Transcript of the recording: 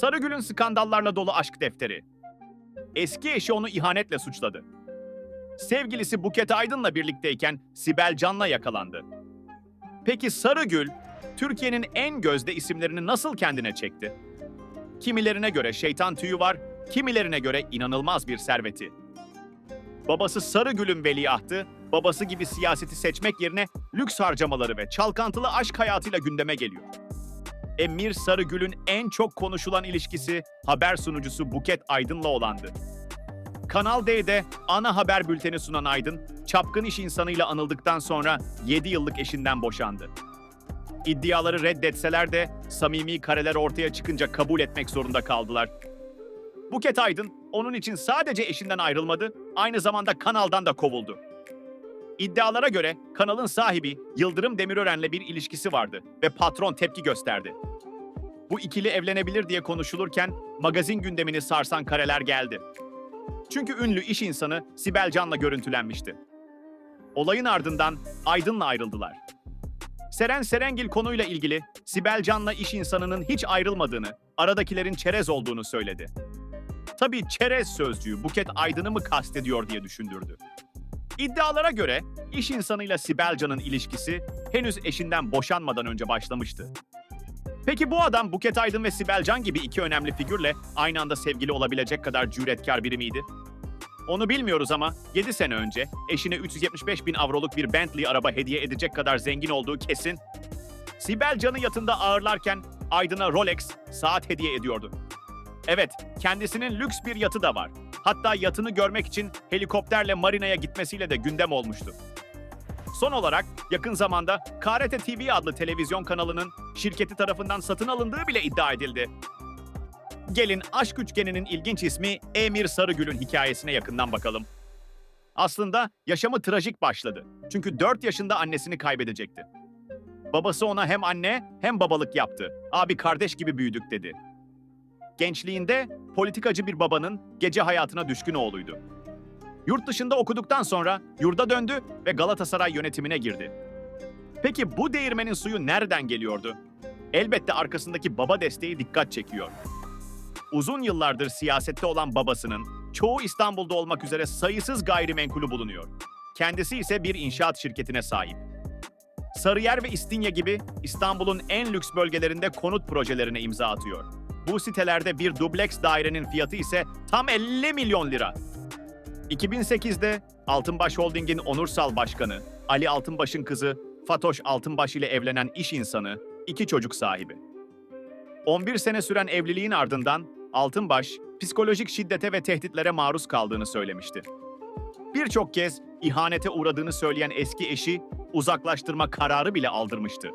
Sarıgül'ün skandallarla dolu aşk defteri. Eski eşi onu ihanetle suçladı. Sevgilisi Buket Aydın'la birlikteyken Sibel Can'la yakalandı. Peki Sarıgül, Türkiye'nin en gözde isimlerini nasıl kendine çekti? Kimilerine göre şeytan tüyü var, kimilerine göre inanılmaz bir serveti. Babası Sarıgül'ün veliahtı, babası gibi siyaseti seçmek yerine lüks harcamaları ve çalkantılı aşk hayatıyla gündeme geliyor. Emir Sarıgül'ün en çok konuşulan ilişkisi haber sunucusu Buket Aydın'la olandı. Kanal D'de ana haber bülteni sunan Aydın, çapkın iş insanıyla anıldıktan sonra 7 yıllık eşinden boşandı. İddiaları reddetseler de samimi kareler ortaya çıkınca kabul etmek zorunda kaldılar. Buket Aydın onun için sadece eşinden ayrılmadı, aynı zamanda kanaldan da kovuldu. İddialara göre kanalın sahibi Yıldırım Demirören'le bir ilişkisi vardı ve patron tepki gösterdi. Bu ikili evlenebilir diye konuşulurken magazin gündemini sarsan kareler geldi. Çünkü ünlü iş insanı Sibel Can'la görüntülenmişti. Olayın ardından Aydın'la ayrıldılar. Seren Serengil konuyla ilgili Sibel Can'la iş insanının hiç ayrılmadığını, aradakilerin çerez olduğunu söyledi. Tabii çerez sözcüğü Buket Aydın'ı mı kastediyor diye düşündürdü. İddialara göre iş insanıyla Sibel Can'ın ilişkisi henüz eşinden boşanmadan önce başlamıştı. Peki bu adam Buket Aydın ve Sibel Can gibi iki önemli figürle aynı anda sevgili olabilecek kadar cüretkar biri miydi? Onu bilmiyoruz ama 7 sene önce eşine 375 bin avroluk bir Bentley araba hediye edecek kadar zengin olduğu kesin. Sibel Can'ı yatında ağırlarken Aydın'a Rolex saat hediye ediyordu. Evet, kendisinin lüks bir yatı da var. Hatta yatını görmek için helikopterle marinaya gitmesiyle de gündem olmuştu. Son olarak yakın zamanda KRT TV adlı televizyon kanalının şirketi tarafından satın alındığı bile iddia edildi. Gelin aşk üçgeninin ilginç ismi Emir Sarıgül'ün hikayesine yakından bakalım. Aslında yaşamı trajik başladı. Çünkü 4 yaşında annesini kaybedecekti. Babası ona hem anne hem babalık yaptı. Abi kardeş gibi büyüdük dedi. Gençliğinde politikacı bir babanın gece hayatına düşkün oğluydu. Yurt dışında okuduktan sonra yurda döndü ve Galatasaray yönetimine girdi. Peki bu değirmenin suyu nereden geliyordu? Elbette arkasındaki baba desteği dikkat çekiyor. Uzun yıllardır siyasette olan babasının çoğu İstanbul'da olmak üzere sayısız gayrimenkulü bulunuyor. Kendisi ise bir inşaat şirketine sahip. Sarıyer ve İstinye gibi İstanbul'un en lüks bölgelerinde konut projelerine imza atıyor. Bu sitelerde bir dubleks dairenin fiyatı ise tam 50 milyon lira. 2008'de Altınbaş Holding'in onursal başkanı Ali Altınbaş'ın kızı Fatoş Altınbaş ile evlenen iş insanı, iki çocuk sahibi. 11 sene süren evliliğin ardından Altınbaş, psikolojik şiddete ve tehditlere maruz kaldığını söylemişti. Birçok kez ihanete uğradığını söyleyen eski eşi uzaklaştırma kararı bile aldırmıştı.